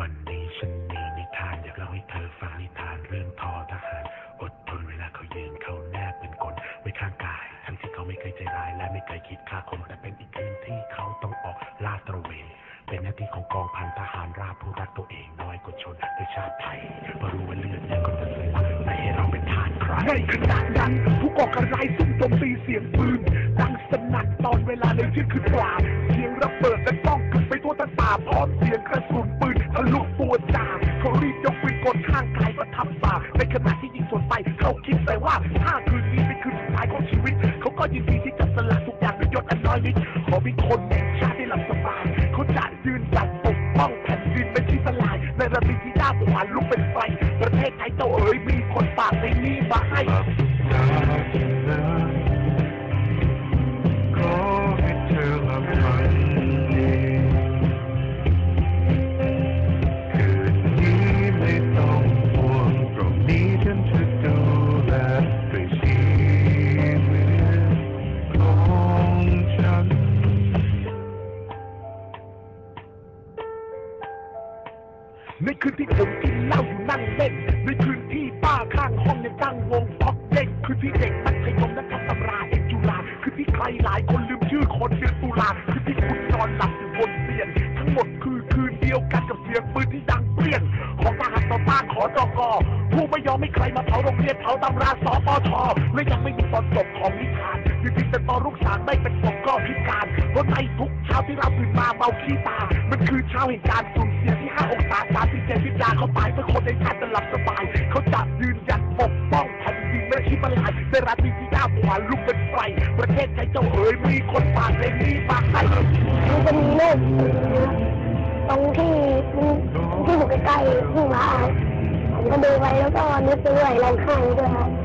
วันนี้ฉันมีนิทานอยากเล่าให้เธอฟังนิทานเรื่องทอทหาร อดทนเวลาเขายืนเขาแนบเป็นกลไว้ข้างกาย ทั้งที่เขาไม่เคยใจร้ายและไม่เคยคิดฆ่าคนแต่เป็นอีกคืนที่เขาต้องออกลาดตระเวนเป็นหน้าที่ของกองพันทหารราบผู้รักตัวเองน้อยกว่าชนในชาติไทยเพราะรู้ว่าเลือดเลือดก็จะสละไม่ให้เราเป็นทาสใครในขณะนั้นผู้ก่อการร้ายซุ่มโจมตีเสียงปืนดังสนั่นตอนเวลาในเที่ยงคืนกว่าเสียงระเบิดและต้องขึ้นไปทั่วทั้งป่าพร้อมเสียงกระสุน ประทับป่าในขณะที่ยิงสวนไปเขาคิดแต่ว่าถ้าคืนนี้เป็นคืนสุดท้ายของชีวิต เขาก็ยินดีที่จะสละทุกอย่างด้วยยศอันน้อยนิดขอมีคนแห่งชาติได้หลับสบายเขาจะยืนหยัดปกป้องแผ่นดินไม่ที่สลาย ในระดับที่ด้าหวานลุกเป็นไฟประเทศไทยเจ้าเอ๋ยมีคนฝากในนี้มาให้ ในคืนที่ผมกินเหล้าอยู่นั่งเล่น ในคืนที่ป้าข้างห้องยังตั้งวงพ็อกเล่นคืนที่เด็กมัธยมนักตำราเอกจุฬาคืนที่ใครหลายคนลืมชื่อคนเดือนตุลาคืนที่คุณนอนหลับอยู่บนเตียงทั้งหมดคือคืนเดียวกันกับเสียงปืนที่ดังเปรี้ยงของทหารต่อต้านขอจกอผู้ไม่ยอมให้ใครมาเผาโรงเรียนเผาตำราสปชและยังไม่มีตอนจบของนิทานจริงๆแต่ตอนลูกสาวไม่เป็นศพก็พิการเพราะในทุกเช้าที่เราตื่นมาเมาขี้ตา มันคือเช้าแห่งการสูญเสียที่ห้าองศาสาม เจ็ดวิญญาเขาตายเพื่อคนในชาติจะหลับสบาย เขาจะยืนหยัดปกป้องแผ่นดินไม่คิดมันลายในราตรีที่ด้าขวานลุกเป็นไฟประเทศไทยเจ้าเอ๋ยมีคนปากในนี้มาให้มันจะมีเลกตรงที่ที่อยู่ใกล้ๆที่มาผมก็ดูไว้แล้วก็นึกไปด้วยร้องไห้ด้วยครับ